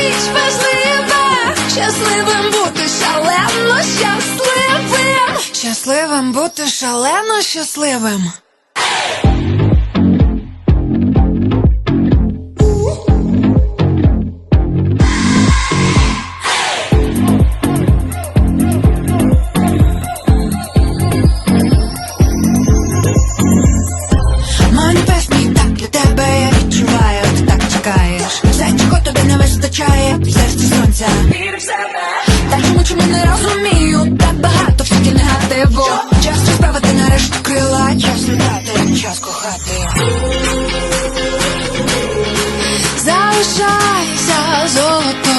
річ важлива, щасливим бути шалено, щасливим, щасливим бути шалено, щасливим. Манифест мій так для тебе я відчуваю, ти так чекаєш всього тобі не вистачає в серці сонця. Та тому чому не розумію, так багато всюди негативу Час розправити нарешті крила, час літати, час кохати. Залишайся золото